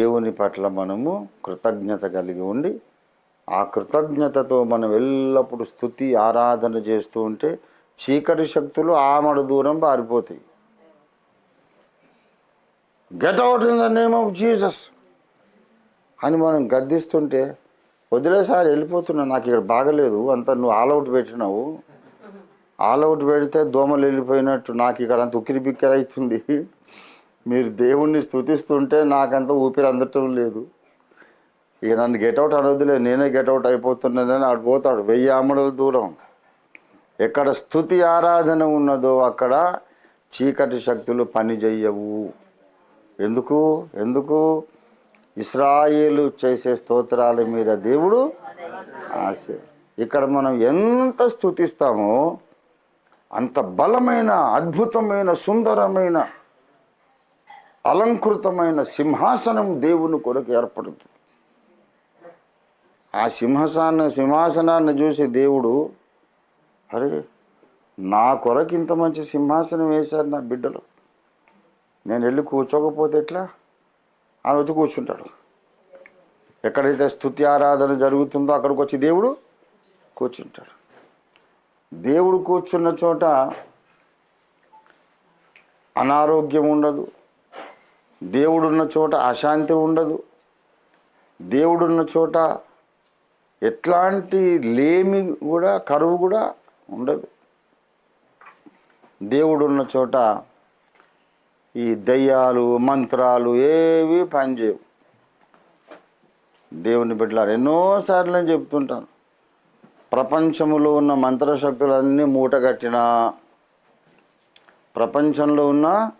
దేవుని పట్ల మనము కృతజ్ఞత కలిగి ఉండి ఆ కృతజ్ఞతతో మనం ఎల్లప్పుడూ స్థుతి ఆరాధన చేస్తూ ఉంటే చీకటి శక్తులు ఆమడ దూరం పారిపోతాయి. Get out in the name of Jesus అని మనం గద్దిస్తుంటే వదిలేసారి వెళ్ళిపోతున్నా నాకు ఇక్కడ బాగలేదు అంత నువ్వు ఆల్అవుట్ పెట్టినావు. ఆల్అవుట్ పెడితే దోమలు వెళ్ళిపోయినట్టు నాకు ఇక్కడ అంత ఉక్కిరి బిక్కిరి అవుతుంది. మీరు దేవుణ్ణి స్థుతిస్తుంటే నాకంత ఊపిరి అందటం లేదు. ఇక నన్ను గెటౌట్ అనొద్దులే నేనే గెటౌట్ అయిపోతున్నానని ఆడు పోతాడు. వెయ్యి ఆమడల దూరం. ఎక్కడ స్థుతి ఆరాధన ఉన్నదో అక్కడ చీకటి శక్తులు పని చెయ్యవు ఎందుకు? ఎందుకు? ఇస్రాయేలు చేసే స్తోత్రాల మీద దేవుడు ఆశ. ఇక్కడ మనం ఎంత స్థుతిస్తామో అంత బలమైన అద్భుతమైన సుందరమైన అలంకృతమైన సింహాసనం దేవుని కొరకు ఏర్పడుతుంది. ఆ సింహాసన సింహాసనాన్ని చూసి దేవుడు అరే నా కొరకు ఇంత మంచి సింహాసనం వేశారు నా బిడ్డలు. నేను వెళ్ళి కూర్చోకపోతే ఎట్లా? అని వచ్చి కూర్చుంటాడు. ఎక్కడైతే స్థుతి ఆరాధన జరుగుతుందో అక్కడికి వచ్చి దేవుడు కూర్చుంటాడు. దేవుడు కూర్చున్న చోట అనారోగ్యం ఉండదు. దేవుడున్న చోట అశాంతి ఉండదు. దేవుడున్న చోట ఎట్లాంటి లేమి కూడా కరువు కూడా ఉండదు. దేవుడున్న చోట ఈ దయ్యాలు మంత్రాలు ఏవి పనిచేయవు దేవుని బిడ్డలారు ఎన్నోసార్లు నేను చెప్తుంటాను ప్రపంచంలో ఉన్న మంత్రశక్తులన్నీ మూటగట్టిన ప్రపంచంలో ఉన్న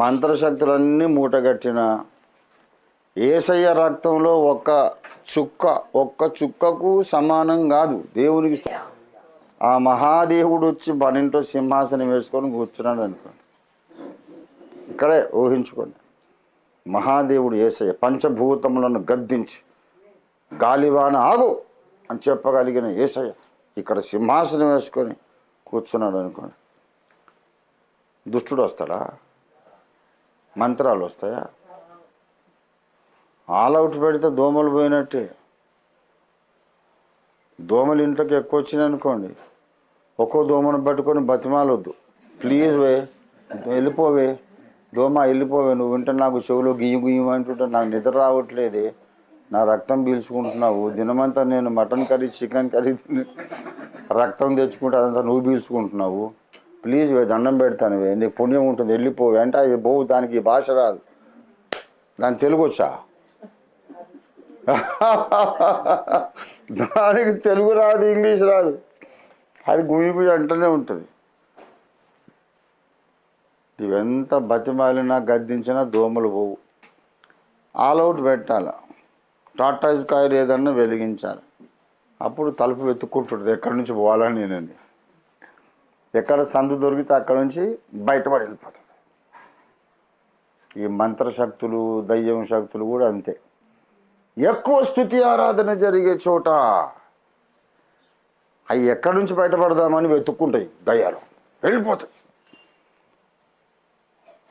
మంత్రశక్తులన్నీ మూటగట్టిన ఏసయ్య రక్తంలో ఒక్క చుక్క ఒక్క చుక్కకు సమానం కాదు. దేవునికి ఆ మహాదేవుడు వచ్చి బనింటో సింహాసనం వేసుకొని కూర్చున్నాడు అనుకోండి ఇక్కడే ఊహించుకోండి. మహాదేవుడు ఏసయ్య పంచభూతములను గద్దించి గాలివాన ఆగు అని చెప్పగలిగిన ఏసయ్య ఇక్కడ సింహాసనం వేసుకొని కూర్చున్నాడు అనుకోండి. దుష్టుడు వస్తాడా? మంత్రాలు వస్తాయా? ఆల్ అవుట్ పెడితే దోమలు పోయినట్టే. దోమలు ఇంట్లోకి ఎక్కువ వచ్చినాయి అనుకోండి ఒక్కో దోమను పట్టుకొని బతిమాలొద్దు. ప్లీజ్ వే వెళ్ళిపోవే. దోమ వెళ్ళిపోవే నువ్వు వింటే నాకు చెవులో గియ్యి గుయ్యం అంటుంటే నాకు నిద్ర రావట్లేదే. నా రక్తం పీల్చుకుంటున్నావు. దినమంతా నేను మటన్ కర్రీ చికెన్ కర్రీ రక్తం తెచ్చుకుంటే అదంతా నువ్వు పీల్చుకుంటున్నావు. ప్లీజ్ దండం పెడతాను వే. నీకు పుణ్యం ఉంటుంది వెళ్ళిపో. వెంట అది పోవు దానికి భాష రాదు. దాని తెలుగు వచ్చా? దానికి తెలుగు రాదు ఇంగ్లీష్ రాదు. అది గుయ్యి అంటూనే ఉంటుంది. ఇవెంత బతిమాలినా గద్దించినా దోమలు పోవు. ఆల్ అవుట్ పెట్టాలి. టాటాయిస్ కాయలు ఏదన్నా వెలిగించాలి. అప్పుడు తలుపు వెతుక్కుంటుంది ఎక్కడి నుంచి పోవాలని నేనండి ఎక్కడ సందు దొరికితే అక్కడ నుంచి బయటపడి వెళ్ళిపోతుంది. ఈ మంత్రశక్తులు దయ్యం శక్తులు కూడా అంతే. ఎక్కువ స్థుతి ఆరాధన జరిగే చోట అవి ఎక్కడి నుంచి బయటపడదామని వెతుక్కుంటాయి దయ్యాలు. వెళ్ళిపోతాయి.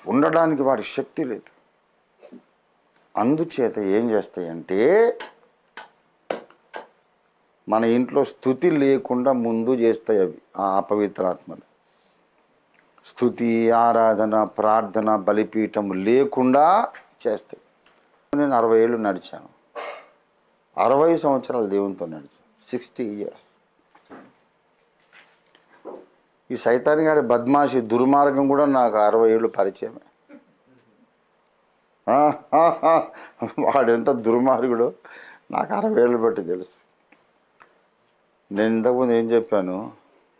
ఉండడానికి వాడి శక్తి లేదు. అందుచేత ఏం చేస్తాయంటే మన ఇంట్లో స్థుతి లేకుండా ముందు చేస్తాయి అవి ఆ అపవిత్రాత్మలు స్థుతి ఆరాధన ప్రార్థన బలిపీఠం లేకుండా చేస్తాయి. నేను అరవై ఏళ్ళు నడిచాను. అరవై సంవత్సరాలు దేవునితో నడిచాను. Sixty years. ఈ సైతాన్ గారి బద్మాషి దుర్మార్గం కూడా నాకు అరవై ఏళ్ళు పరిచయమే. వాడెంత దుర్మార్గుడు నాకు అరవై ఏళ్ళు బట్టి తెలుసు. నేను ఇంతకుముందు ఏం చెప్పాను?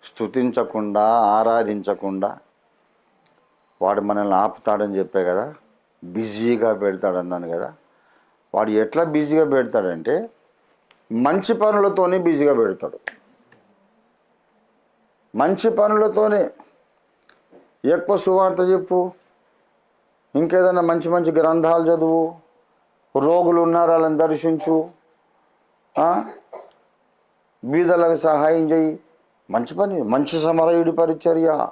స్తుతించకుండా ఆరాధించకుండా వాడు మనల్ని ఆపుతాడని చెప్పే కదా? బిజీగా పెడతాడన్నాను కదా? వాడు ఎట్లా బిజీగా పెడతాడంటే మంచి పనులతోనే బిజీగా పెడతాడు. మంచి పనులతోనే ఎక్కువ సువార్త చెప్పు ఇంకేదైనా మంచి మంచి గ్రంథాలు చదువు రోగులు ఉన్నారు వాళ్ళని దర్శించు బీదలకు సహాయం చేయి. మంచి పని మంచి సమరయుడి పరిచర్య.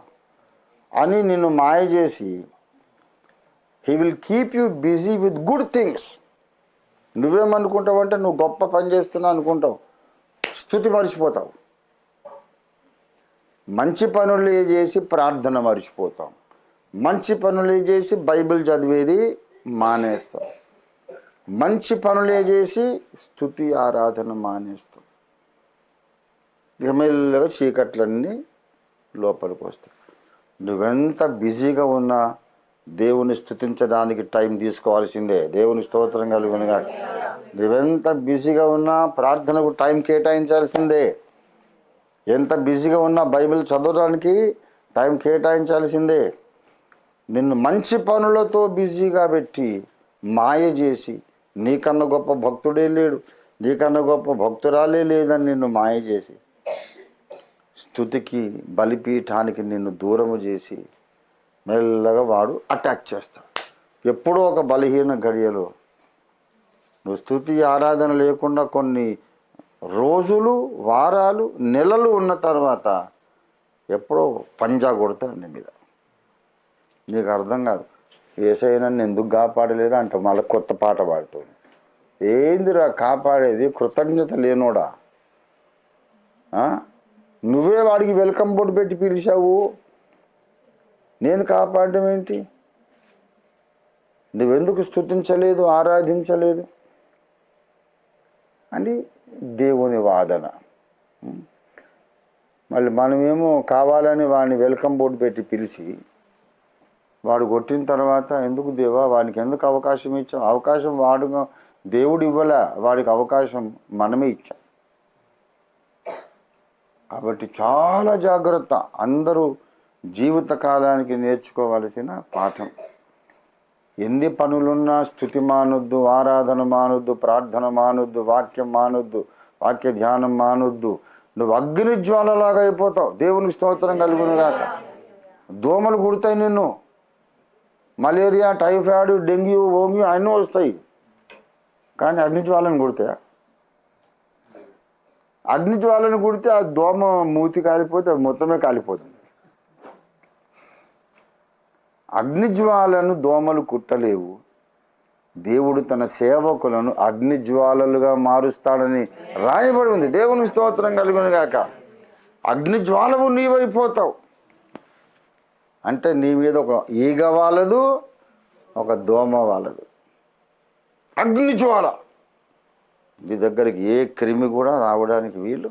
అని నిన్ను మాయ చేసి he will keep you busy with good things నువ్వేమనుకుంటావు అంటే నువ్వు గొప్ప పని చేస్తున్నావు అనుకుంటావు. స్థుతి మర్చిపోతావు. మంచి పనులు చేసి ప్రార్థన మర్చిపోతాం. మంచి పనులు చేసి బైబిల్ చదివేది మానేస్తాం. మంచి పనులే చేసి స్థుతి ఆరాధన మానేస్తాం. ఇక మెల్లగా చీకట్లన్నీ లోపలికి వస్తాయి. నువ్వెంత బిజీగా ఉన్నా దేవుని స్థుతించడానికి టైం తీసుకోవాల్సిందే. దేవుని స్తోత్రం కలుగునుగా నువ్వెంత బిజీగా ఉన్నా ప్రార్థనకు టైం కేటాయించాల్సిందే. ఎంత బిజీగా ఉన్నా బైబిల్ చదవడానికి టైం కేటాయించాల్సిందే. నిన్ను మంచి పనులతో బిజీగా పెట్టి మాయ చేసి నీకన్నా గొప్ప భక్తుడే లేడు. నీకన్నా గొప్ప భక్తురాలే లేదని నిన్ను మాయ చేసి స్థుతికి బలిపీఠానికి నిన్ను దూరము చేసి మెల్లగా వాడు అటాక్ చేస్తాడు. ఎప్పుడో ఒక బలహీన గడియలో నువ్వు స్థుతి ఆరాధన లేకుండా కొన్ని రోజులు వారాలు నెలలు ఉన్న తర్వాత ఎప్పుడో పంజా కొడతాడు నీ మీద. నీకు అర్థం కాదు. ఏసై నన్ను ఎందుకు కాపాడలేదు అంటే మళ్ళీ కొత్త పాట పాడుతుంది ఏందిరా కాపాడేది? కృతజ్ఞత లేనోడా? నువ్వే వాడికి వెల్కమ్ బోర్డు పెట్టి పిలిచావు. నేను కాపాడడం ఏంటి? నువ్వెందుకు స్థుతించలేదు ఆరాధించలేదు? అని దేవుని వాదన. మళ్ళీ మనమేమో కావాలని వాడిని వెల్కమ్ బోర్డు పెట్టి పిలిచి వాడు కొట్టిన తర్వాత ఎందుకు దేవా వానికి ఎందుకు అవకాశం ఇచ్చాం అవకాశం వాడు దేవుడు ఇవ్వలే వాడికి అవకాశం మనమే ఇచ్చాం. కాబట్టి చాలా జాగ్రత్త. అందరూ జీవిత కాలానికి నేర్చుకోవలసిన పాఠం. ఎన్ని పనులున్నా స్థుతి మానొద్దు ఆరాధన మానొద్దు ప్రార్థన మానొద్దు వాక్యం మానొద్దు వాక్య ధ్యానం మానొద్దు. నువ్వు అగ్ని జ్వాలలాగా అయిపోతావు. దేవునికి స్తోత్రం కలుగునుగాక. దోమలు కుడతాయి నిన్ను. మలేరియా టైఫాయిడ్ డెంగ్యూ ఓంగ్యూ అన్నీ వస్తాయి. కానీ అగ్నిజ్వాలను కుడతాయా? అగ్ని జ్వాలను కుడితే ఆ దోమ మూతి కాలిపోతే అది మొత్తమే కాలిపోతుంది. అగ్ని జ్వాలను దోమలు కుట్టలేవు. దేవుడు తన సేవకులను అగ్ని జ్వాలలుగా మారుస్తాడని రాయబడి ఉంది. దేవుని స్తోత్రం కలుగును గాక. అగ్ని నీవైపోతావు. అంటే నీ మీద ఒక ఈగ వాలదు ఒక దోమ వాలదు. అగ్ని మీ దగ్గరికి ఏ క్రిమి కూడా రావడానికి వీలు